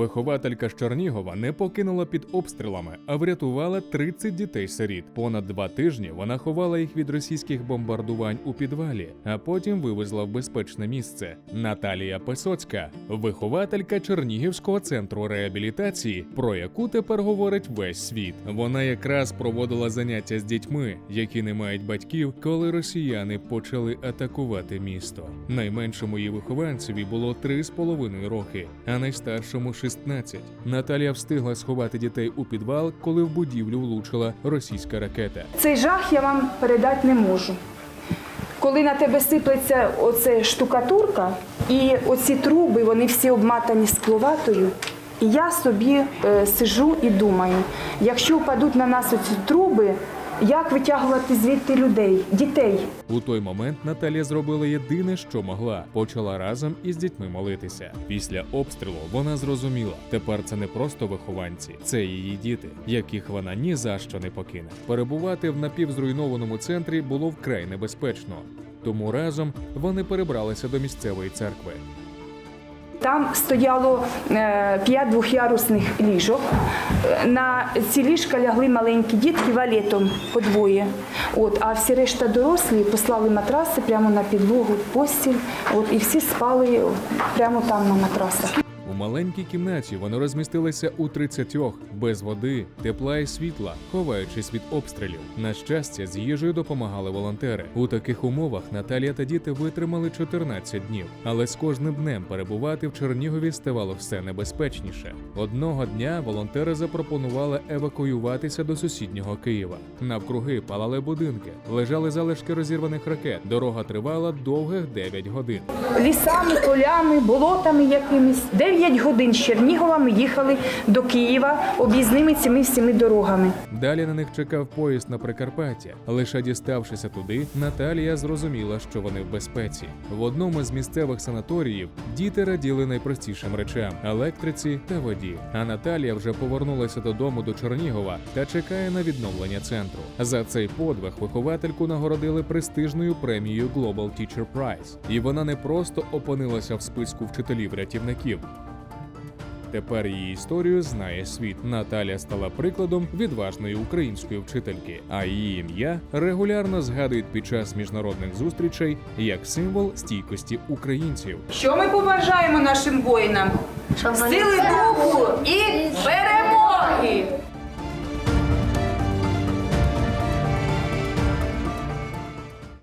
Вихователька з Чернігова не покинула під обстрілами, а врятувала 30 дітей-сиріт. Понад два тижні вона ховала їх від російських бомбардувань у підвалі, а потім вивезла в безпечне місце. Наталія Песоцька, вихователька Чернігівського центру реабілітації, про яку тепер говорить весь світ. Вона якраз проводила заняття з дітьми, які не мають батьків, коли росіяни почали атакувати місто. Найменшому її вихованцеві було 3,5 роки, а найстаршому 16. Наталія встигла сховати дітей у підвал, коли в будівлю влучила російська ракета. Цей жах я вам передати не можу. Коли на тебе сиплеться оце штукатурка, і оці труби, вони всі обматані скловатою. І я собі е, сижу і думаю, якщо впадуть на нас оці труби, як витягувати звідти людей, дітей? У той момент Наталія зробила єдине, що могла, почала разом із дітьми молитися. Після обстрілу вона зрозуміла, тепер це не просто вихованці, це її діти, яких вона ні за що не покине. Перебувати в напівзруйнованому центрі було вкрай небезпечно. Тому разом вони перебралися до місцевої церкви. Там стояло е, п'ять двохярусних ліжок. На ці ліжка лягли маленькі дітки валетом по двоє. От, а всі решта дорослі послали матраси прямо на підлогу, постіль. От, і всі спали прямо там на матрасах. У маленькій кімнаті вони розмістилися у 30 без води, тепла і світла, ховаючись від обстрілів. На щастя, з їжею допомагали волонтери. У таких умовах Наталія та діти витримали 14 днів, але з кожним днем перебувати в Чернігові ставало все небезпечніше. Одного дня волонтери запропонували евакуюватися до сусіднього Києва. Навкруги палали будинки, лежали залишки розірваних ракет. Дорога тривала довгих 9 годин. Лісами, полями, болотами якимись. Дев'ять годин з Чернігова ми їхали до Києва об'їзними цими всіми дорогами. Далі на них чекав поїзд на Прикарпаття. Лише діставшися туди, Наталія зрозуміла, що вони в безпеці. В одному з місцевих санаторіїв діти раділи найпростішим речам електриці та воді. А Наталія вже повернулася додому до Чернігова та чекає на відновлення центру. За цей подвиг виховательку нагородили престижною премією Global Teacher Prize. І вона не просто опинилася в списку вчителів-рятівників. Тепер її історію знає світ. Наталя стала прикладом відважної української вчительки, а її ім'я регулярно згадують під час міжнародних зустрічей як символ стійкості українців. Що ми побажаємо нашим воїнам? Сили духу і перемоги!